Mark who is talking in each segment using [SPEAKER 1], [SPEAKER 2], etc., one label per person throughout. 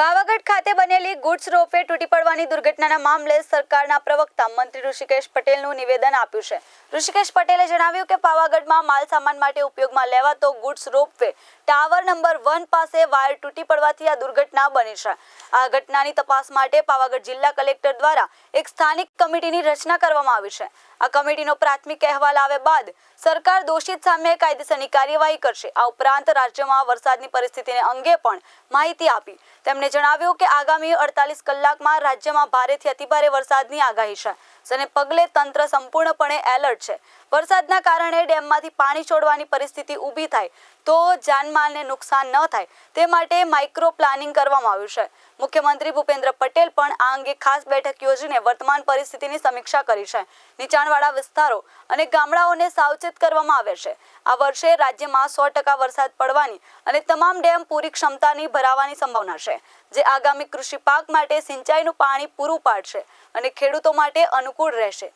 [SPEAKER 1] પાવાગઢ ખાતે બનેલી goods ropeway તૂટી પડવાની દુર્ઘટનાના મામલે સરકારના પ્રવક્તા મંત્રી ઋષિકેશ પટેલનું નિવેદન આપ્યું છે. ઋષિકેશ પટેલે જણાવ્યું કે પાવાગઢમાં માલ સામાન માટે ઉપયોગમાં લેવાતો goods ropeway tower number one પાસે વાયર તૂટી પડવાથી આ દુર્ઘટના બની છે. આ ઘટનાની તપાસ માટે પાવાગઢ જિલ્લા કલેક્ટર દ્વારા એક સ્થાનિક કમિટીની રચના કરવામાં આવી છે. આ કમિટીનો પ્રાથમિક અહેવાલ આવે બાદ સરકાર દોષિત સામે કાયદેસરની કાર્યવાહી કરશે. આ ઉપરાંત રાજ્યમાં વરસાદની પરિસ્થિતિને અંગે પણ માહિતી આપી. તેમણે જણાવ્યું કે આગામી અડતાલીસ કલાકમાં રાજ્યમાં ભારેથી અતિભારે વરસાદની આગાહી છે. જેને પગલે તંત્ર સંપૂર્ણપણે એલર્ટ છે. વરસાદના કારણે ડેમમાંથી પાણી છોડવાની પરિસ્થિતિ ઊભી થાય. તો જાનમાલને નુકસાન ન થાય તે માટે માઇક્રો પ્લાનિંગ કરવામાં આવ્યું છે. મુખ્યમંત્રી ભૂપેન્દ્ર પટેલ પણ આ અંગે ખાસ બેઠક યોજીને વર્તમાન પરિસ્થિતિની સમીક્ષા કરી છે. નીચાણવાળા વિસ્તારો અને ગામડાઓને સાવચેત કરવામાં આવે છે. આ વર્ષે રાજ્યમાં સો ટકા વરસાદ પડવાની અને તમામ ડેમ પૂરી ક્ષમતાની ભરાવાની સંભાવના છે. જે આગામી કૃષિ પાક માટે સિંચાઈનું પાણી પૂરું પાડશે અને ખેડૂતો માટે અનુકૂળ રહેશે.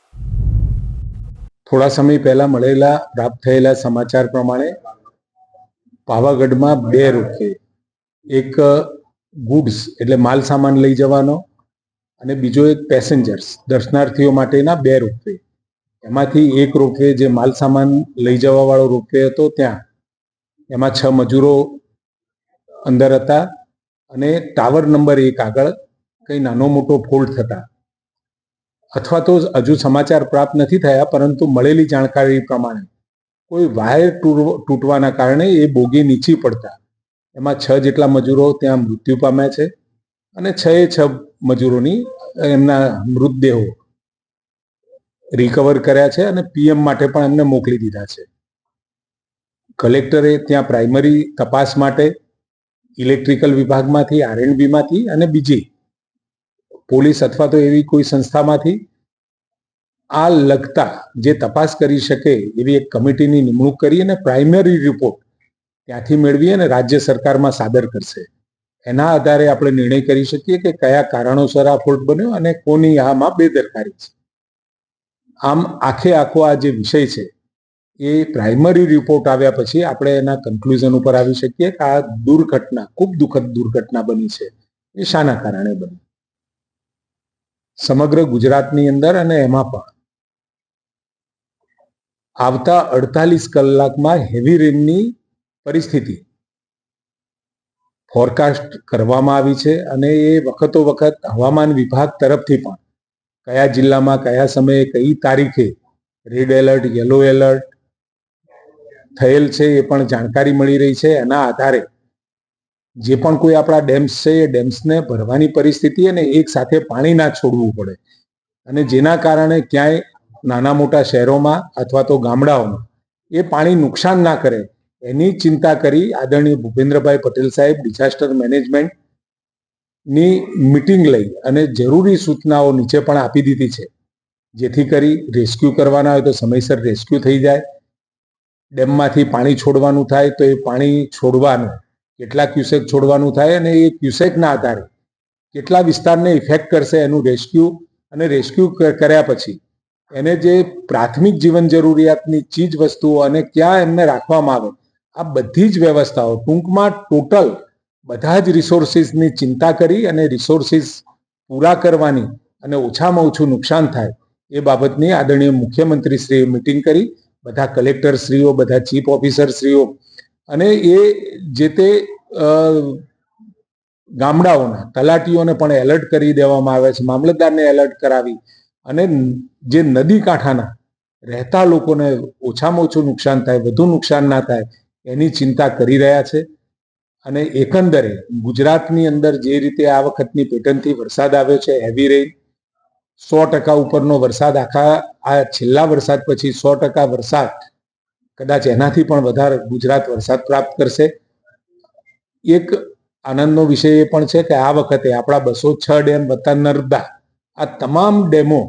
[SPEAKER 2] થોડા સમય પહેલા મળેલા પ્રાપ્ત થયેલા સમાચાર પ્રમાણે પાવાગઢમાં બે રોકે એક ગુડ્સ એટલે માલ સામાન લઈ જવાનો અને બીજો એક પેસેન્જર્સ, દર્શનાર્થીઓ માટેના બે રોપવે એમાંથી એક રોપવે જે માલ સામાન લઈ જવા વાળો રોપવે હતો ત્યાં. એમાં છ મજૂરો અંદર હતા અને ટાવર નંબર એક આગળ કંઈ નાનો મોટો ફોલ્ટ થતા. અથવા તો હજુ સમાચાર પ્રાપ્ત નથી થયા, પરંતુ મળેલી જાણકારી પ્રમાણે કોઈ વાયર તૂટવાના કારણે એ બોગી નીચી પડતા. એમાં છ જેટલા મજૂરો ત્યાં મૃત્યુ પામ્યા છે અને છ એ છ મજૂરોની એમના મૃતદેહો રિકવર કર્યા છે અને પીએમ માટે પણ એમને મોકલી દીધા છે. કલેક્ટરે ત્યાં પ્રાઇમરી તપાસ માટે, ઇલેક્ટ્રિકલ વિભાગમાંથી આરએનબીમાંથી અને બીજી, પોલીસ અથવા તો એવી કોઈ સંસ્થામાંથી આ લગતા જે તપાસ કરી શકે એવી એક કમિટીની નિમણૂક કરી અને પ્રાઇમરી રિપોર્ટ ત્યાંથી મેળવી અને રાજ્ય સરકારમાં સાદર કરશે. એના આધારે આપણે નિર્ણય કરી શકીએ કે કયા કારણોસર આ ફોલ્ટ બન્યો અને કોની આમાં બેદરકારી છે. આમ આખે આખો આ જે વિષય છે એ પ્રાઇમરી રિપોર્ટ આવ્યા પછી આપણે એના કન્ક્લુઝન ઉપર આવી શકીએ કે આ દુર્ઘટના, ખૂબ દુઃખદ દુર્ઘટના બની છે. એ શાના કારણે બની. સમગ્ર ગુજરાતની અંદર અને એમાં પણ. આવતા અડતાલીસ કલાકમાં હેવી રેનની પરિસ્થિતિ. ફોરકાસ્ટ કરવામાં આવી છે અને એ વખતો વખત હવામાન વિભાગ તરફથી પણ કયા જિલ્લામાં કયા સમયે કઈ તારીખે રેડ એલર્ટ યલો એલર્ટ થયેલ છે એ પણ જાણકારી મળી રહી છે. એના આધારે જે પણ કોઈ આપણા ડેમ્સ છે એ ડેમ્સને ભરવાની પરિસ્થિતિ અને એક સાથે પાણી ના છોડવું પડે અને જેના કારણે ક્યાંય નાના મોટા શહેરોમાં અથવા તો ગામડાઓમાં એ પાણી નુકસાન ના કરે એની ચિંતા કરી આદરણીય ભૂપેન્દ્રભાઈ પટેલ સાહેબ ડિઝાસ્ટર મેનેજમેન્ટની મિટિંગ લઈ અને જરૂરી સૂચનાઓ નીચે પણ આપી દીધી છે. જેથી કરી રેસ્ક્યુ કરવાના હોય તો સમયસર રેસ્ક્યુ થઈ જાય. ડેમમાંથી પાણી છોડવાનું થાય તો એ પાણી છોડવાનું કેટલા ક્યુસેક છોડવાનું થાય અને એ ક્યુસેકના આધારે કેટલા વિસ્તારને ઇફેક્ટ કરશે એનું રેસ્ક્યુ અને રેસ્ક્યુ કર્યા પછી એને જે પ્રાથમિક જીવન જરૂરિયાતની ચીજ વસ્તુઓ અને ક્યાં એમને રાખવામાં આવે, આ બધી જ વ્યવસ્થાઓ ટૂંકમાં ટોટલ બધા જ રિસોર્સિસની ચિંતા કરી અને રિસોર્સિસ પૂરા કરવાની અને ઓછામાં ઓછું નુકસાન થાય એ બાબતની આદરણીય મુખ્યમંત્રીશ્રીએ મિટિંગ કરી, બધા કલેક્ટરશ્રીઓ, બધા ચીફ ઓફિસરશ્રીઓ અને એ જે તે ગામડાઓના તલાટીઓને પણ એલર્ટ કરી દેવામાં આવે છે, મામલતદારને એલર્ટ કરાવી અને જે નદી કાંઠાના રહેતા લોકોને ઓછામાં ઓછું નુકસાન થાય, વધુ નુકસાન ના થાય, એની ચિંતા કરી રહ્યા છે. અને એકંદરે ગુજરાતની અંદર જે રીતે આ વખતની પેટર્નથી વરસાદ આવ્યો છે હેવી રેઇન સો ટકા ઉપરનો વરસાદ આખા, આ છેલ્લા વરસાદ પછી સો ટકા વરસાદ કદાચ એનાથી પણ વધારે ગુજરાત વરસાદ પ્રાપ્ત કરશે. એક આનંદનો વિષય એ પણ છે કે આ વખતે આપણા બસો છ ડેમ વત્તા નર્મદા આ તમામ ડેમો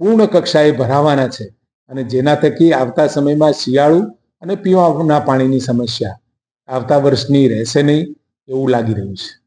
[SPEAKER 2] પૂર્ણ કક્ષાએ ભરાવાના છે અને જેના થકી આવતા સમયમાં શિયાળુ અને પીવાના પાણીની સમસ્યા આવતા વર્ષની રહેશે નહીં એવું લાગી રહ્યું છે.